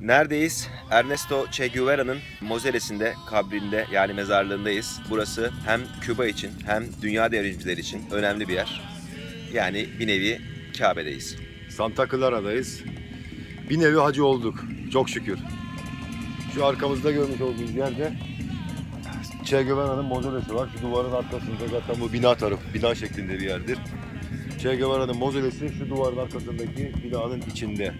Neredeyiz? Ernesto Che Guevara'nın mozelesinde, kabrinde yani mezarlığındayız. Burası hem Küba için hem dünya devrimcileri için önemli bir yer. Yani bir nevi Kabe'deyiz. Santa Clara'dayız. Bir nevi hacı olduk. Çok şükür. Şu arkamızda görmüş olduğunuz yerde Che Guevara'nın mozolesi var. Şu duvarın arkasında zaten bu bina tarafı, bina şeklinde bir yerdir. Che Guevara'nın mozolesi şu duvarın arkasındaki binanın içinde.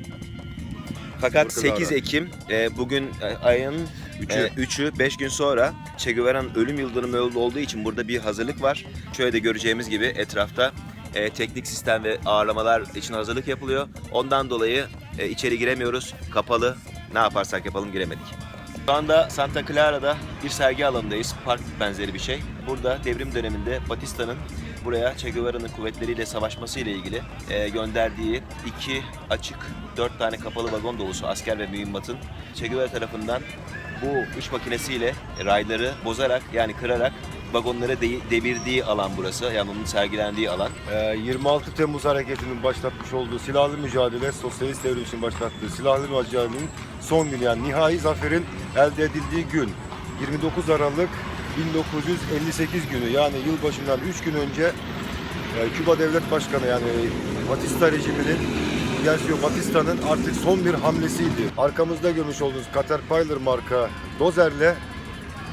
Fakat Santa Clara. 8 Ekim e, bugün e, ayın Üçü. 3'ü 5 gün sonra Che Guevara'nın ölüm yıldönümü olduğu için burada bir hazırlık var. Şöyle de göreceğimiz gibi etrafta e, teknik sistem ve ağırlamalar için hazırlık yapılıyor. Ondan dolayı e, içeri giremiyoruz. Kapalı. Ne yaparsak yapalım giremedik. Şu anda Santa Clara'da bir sergi alanındayız. Park benzeri bir şey. Burada devrim döneminde Batista'nın buraya Che Guevara'nın kuvvetleriyle savaşması ile ilgili e, gönderdiği iki açık, dört tane kapalı vagon dolusu asker ve mühimmatın Che Guevara tarafından bu iş makinesiyle rayları bozarak yani kırarak vagonları de- devirdiği alan burası. Yani onun sergilendiği alan. Ee, 26 Temmuz hareketinin başlatmış olduğu silahlı mücadele, sosyalist devrim için başlattığı silahlı mücadelenin son günü yani nihai zaferin elde edildiği gün 29 Aralık 1958 günü yani yılbaşından 3 gün önce e, Küba Devlet Başkanı yani Batista rejiminin Fulgencio Batista'nın artık son bir hamlesiydi. Arkamızda görmüş olduğunuz Caterpillar marka dozerle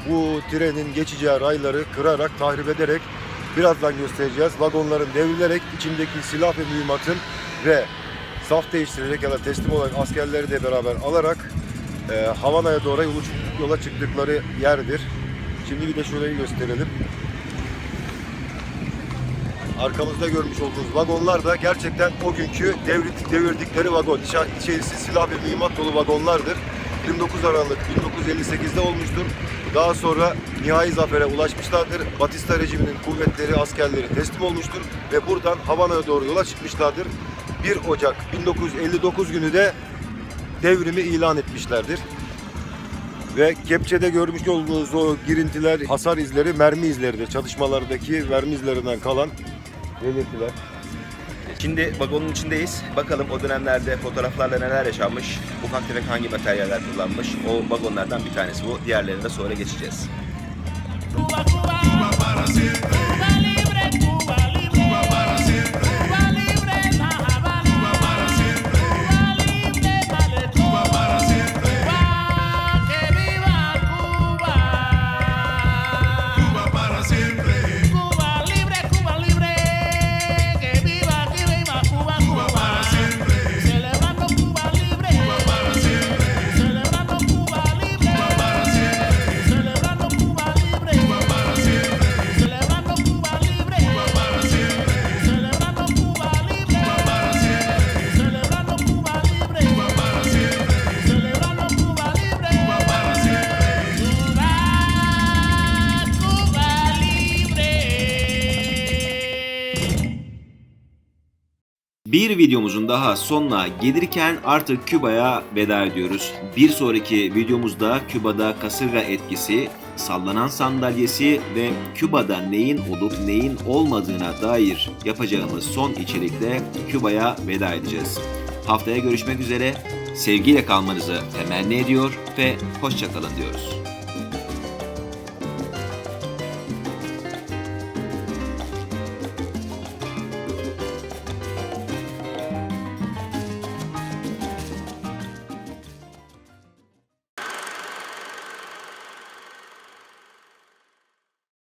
bu trenin geçeceği rayları kırarak, tahrip ederek birazdan göstereceğiz. Vagonların devrilerek içindeki silah ve mühimmatın ve saf değiştirerek ya da teslim olan askerleri de beraber alarak e, Havana'ya doğru yola çıktıkları yerdir. Şimdi bir de şurayı gösterelim. Arkamızda görmüş olduğunuz vagonlar da gerçekten o günkü devrit, devirdikleri vagon. İçe- İçerisi silah ve mühimmat dolu vagonlardır. 29 Aralık 1958'de olmuştur. Daha sonra nihai zafere ulaşmışlardır. Batista rejiminin kuvvetleri, askerleri teslim olmuştur ve buradan Havana'ya doğru yola çıkmışlardır. 1 Ocak 1959 günü de devrimi ilan etmişlerdir. Ve kepçede görmüş olduğunuz o girintiler, hasar izleri, mermi izleridir. Çalışmalardaki mermi izlerinden kalan belirtiler. Şimdi vagonun içindeyiz. Bakalım o dönemlerde fotoğraflarla neler yaşanmış, ufak tefek hangi materyaller kullanmış. O vagonlardan bir tanesi bu. Diğerlerine de sonra geçeceğiz. Bir videomuzun daha sonuna gelirken artık Küba'ya veda ediyoruz. Bir sonraki videomuzda Küba'da kasırga etkisi, sallanan sandalyesi ve Küba'da neyin olup neyin olmadığına dair yapacağımız son içerikle Küba'ya veda edeceğiz. Haftaya görüşmek üzere, sevgiyle kalmanızı temenni ediyor ve hoşçakalın diyoruz.